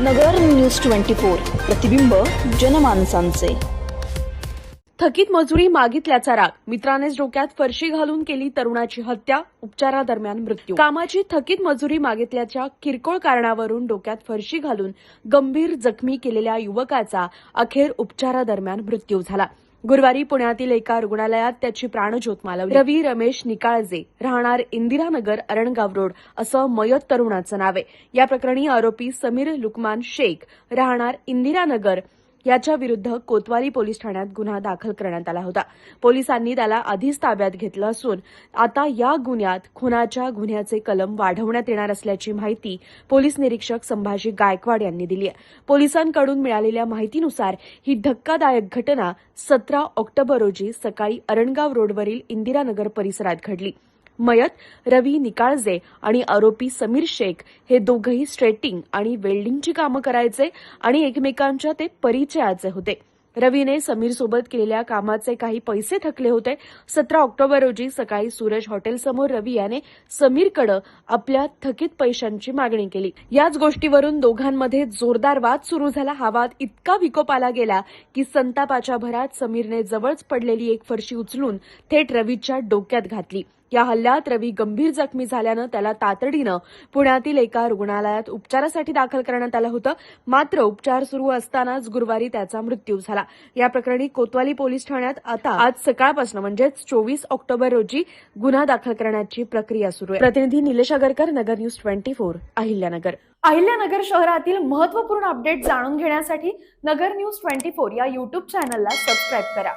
नगर news twenty four प्रतिबिंब जनमानसांचे. थकीत मजुरी मागितल्याचा राग मित्रानेच डोक्यात फरशी घालून केली तरुणाची हत्या उपचारादरम्यान मृत्यू. कामाची थकीत मजुरी मागितल्याच्या किरकोळ कारणावरून डोक्यात फरशी घालून गंभीर जखमी केलेल्या युवकाचा अखेर उपचारादरम्यान मृत्यू झाला. गुरुवारी पुण्यातील एका रुग्णालयात त्याची प्राणज्योत मालवली. रवी रमेश निकाळजे राहणार इंदिरानगर अरणगाव रोड असं मयत तरुणाचं नाव आहे. या प्रकरणी आरोपी समीर लुकमान शेख राहणार इंदिरानगर याच्या विरुद्ध कोतवाली पोलीस ठाण्यात गुन्हा दाखल करण्यात आला होता. पोलिसांनी त्याला आधीच ताब्यात घेतलं असून आता या गुन्ह्यात खुनाच्या गुन्ह्याचे कलम वाढवण्यात येणार असल्याची माहिती पोलीस निरीक्षक संभाजी गायकवाड यांनी दिली आहे. पोलिसांकडून मिळालेल्या माहितीनुसार ही धक्कादायक घटना सतरा ऑक्टोबर रोजी सकाळी अरणगाव रोडवरील इंदिरानगर परिसरात घडली. मयत रवी निकाळजे आणि आरोपी समीर शेख हे दोघंही स्ट्रेटिंग आणि वेल्डिंगची कामं करायचे आणि एकमेकांच्या ते परिचयाचे होते. रवीने समीर सोबत केलेल्या कामाचे काही पैसे थकले होते. सतरा ऑक्टोबर रोजी सकाळी सूरज हॉटेलसमोर रवी याने समीरकडे आपल्या थकीत पैशांची मागणी केली. याच गोष्टीवरून दोघांमध्ये जोरदार वाद सुरू झाला. हा वाद इतका विकोपाला गेला की संतापाच्या भरात समीरने जवळच पडलेली एक फरशी उचलून थेट रवीच्या डोक्यात घातली. या हल्ल्यात रवी गंभीर जखमी झाल्यानं त्याला तातडीनं पुण्यातील एका रुग्णालयात उपचारासाठी दाखल करण्यात आलं होतं. मात्र उपचार सुरू असतानाच गुरुवारी त्याचा मृत्यू झाला. या प्रकरणी कोतवाली पोलीस ठाण्यात आता आज सकाळपासून म्हणजेच चोवीस ऑक्टोबर रोजी गुन्हा दाखल करण्याची प्रक्रिया सुरू आहे. प्रतिनिधी Nilesh Agarkar Nagar news twenty four Ahilyanagar. Ahilyanagar शहरातील महत्त्वपूर्ण अपडेट जाणून घेण्यासाठी नगर न्यूज ट्वेंटी फोर या युट्यूब चॅनलला सबस्क्राईब करा.